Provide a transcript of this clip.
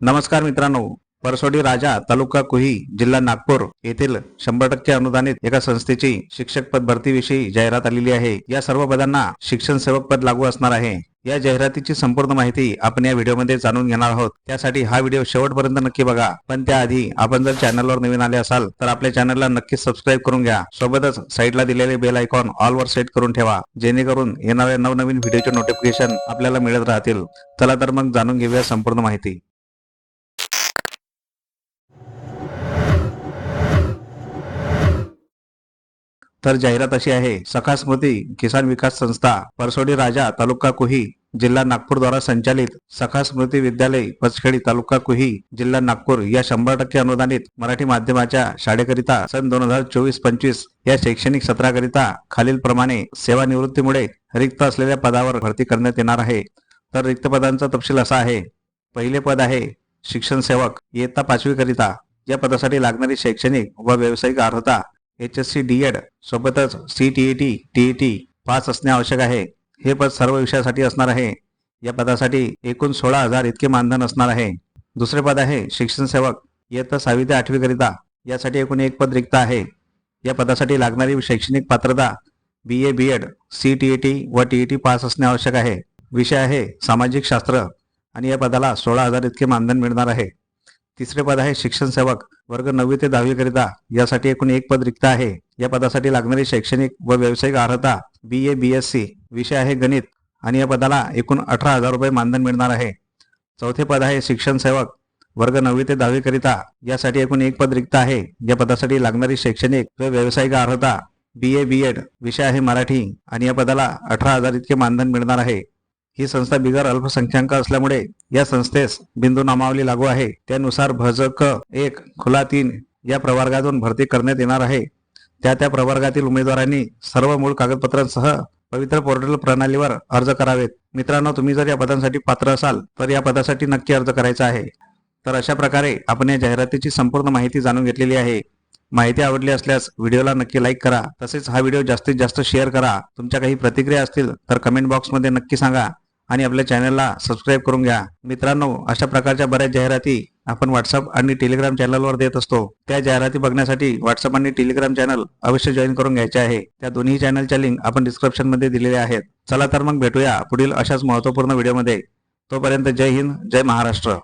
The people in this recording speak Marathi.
नमस्कार मित्रांनो. परसोडी राजा तालुका कुही जिल्हा नागपूर येथील शंभर टक्के अनुदानित एका संस्थेची शिक्षक पद भरतीविषयी जाहिरात आलेली आहे. या सर्व पदांना शिक्षण सेवक पद लागू असणार आहे. या जाहिरातीची संपूर्ण माहिती आपण या व्हिडिओमध्ये जाणून घेणार आहोत. त्यासाठी हा व्हिडिओ शेवटपर्यंत नक्की बघा. पण त्याआधी आपण जर चॅनलवर नवीन आले असाल तर आपल्या चॅनलला नक्कीच सबस्क्राईब करून घ्या. सोबतच साईडला दिलेले बेल आयकॉन ऑलवर सेट करून ठेवा जेणेकरून येणाऱ्या नवनवीन व्हिडिओचे नोटिफिकेशन आपल्याला मिळत राहतील. चला तर मग जाणून घेऊया संपूर्ण माहिती. तर जाहिरात अशी आहे सखा स्मृती किसान विकास संस्था परसोडी राजा तालुका कुही जिल्हा नागपूर द्वारा संचालित सखा स्मृती विद्यालय पचखेडी तालुका कुही जिल्हा नागपूर या शंभर टक्के अनुदानित मराठी माध्यमाच्या शाळेकरिता सन दोन हजार चोवीस पंचवीस या शैक्षणिक सत्राकरिता खालील प्रमाणे सेवानिवृत्तीमुळे रिक्त असलेल्या पदावर भरती करण्यात येणार आहे. तर रिक्त पदांचा तपशील असा आहे पहिले पद आहे शिक्षण सेवक इयत्ता पाचवी करिता या पदासाठी लागणारी शैक्षणिक व व्यावसायिक अर्हता H S C D Ed सोबतच C T E T T E T pass असणे आवश्यक आहे. हे पद सर्व विषयासाठी असणार आहे. या पदासाठी एकूण सोळा हजार इतके मानधन असणार आहे. दुसरे पद आहे शिक्षण सेवक. इयत्ता सहावी ते आठवीकरिता यासाठी एकूण एक पद रिक्त आहे. या पदासाठी लागणारी शैक्षणिक पात्रता B A B Ed C T E T व टी ई टी पास असणे आवश्यक आहे. विषय आहे सामाजिक शास्त्र आणि या पदाला सोळा हजार इतके मानधन मिळणार आहे. तिसरे पद आहे शिक्षण सेवक. वर्ग नववी ते दहावी करिता यासाठी एकूण एक पद रिक्त आहे. या पदासाठी लागणारी शैक्षणिक व व्यावसायिक अर्हता बी ए बी एस सी विषय आहे गणित आणि या पदाला एकूण अठरा हजार रुपये मानधन मिळणार आहे. चौथे पद आहे शिक्षण सेवक. वर्ग नववी ते दहावी करिता यासाठी एकूण एक पद रिक्त आहे. या पदासाठी लागणारी शैक्षणिक व व्यावसायिक अर्हता बी ए बी एड विषय आहे मराठी आणि या पदाला अठरा हजार इतके मानधन मिळणार आहे. ही संस्था बिगर अल्पसंख्याक असल्यामुळे या संस्थेस बिंदू नामावली लागू आहे. त्यानुसार भजक एक खुला तीन या प्रवर्गातून भरती करण्यात येणार आहे. त्या त्या प्रवर्गातील उमेदवारांनी सर्व मूळ कागदपत्रांसह पवित्र पोर्टल प्रणालीवर अर्ज करावेत. मित्रांनो तुम्ही जर या पदांसाठी पात्र असाल तर या पदासाठी नक्की अर्ज करायचा आहे. तर अशा प्रकारे आपण या जाहिरातीची संपूर्ण माहिती जाणून घेतलेली आहे. माहिती आवडली असल्यास व्हिडिओला नक्की लाईक करा. तसेच हा व्हिडिओ जास्तीत जास्त शेअर करा. तुमच्या काही प्रतिक्रिया असतील तर कमेंट बॉक्समध्ये नक्की सांगा. आणि आपल्या चॅनलला सबस्क्राईब करून घ्या. मित्रांनो अशा प्रकारच्या बऱ्याच जाहिराती आपण व्हॉट्सअप आणि टेलिग्राम चॅनलवर देत असतो. त्या जाहिराती बघण्यासाठी व्हॉट्सअप आणि टेलिग्राम चॅनल अवश्य जॉईन करून घ्यायचे आहे. त्या दोन्ही चॅनलच्या लिंक आपण डिस्क्रिप्शनमध्ये दिलेल्या आहेत. चला तर मग भेटूया पुढील अशाच महत्त्वपूर्ण व्हिडिओमध्ये तोपर्यंत जय हिंद जय महाराष्ट्र.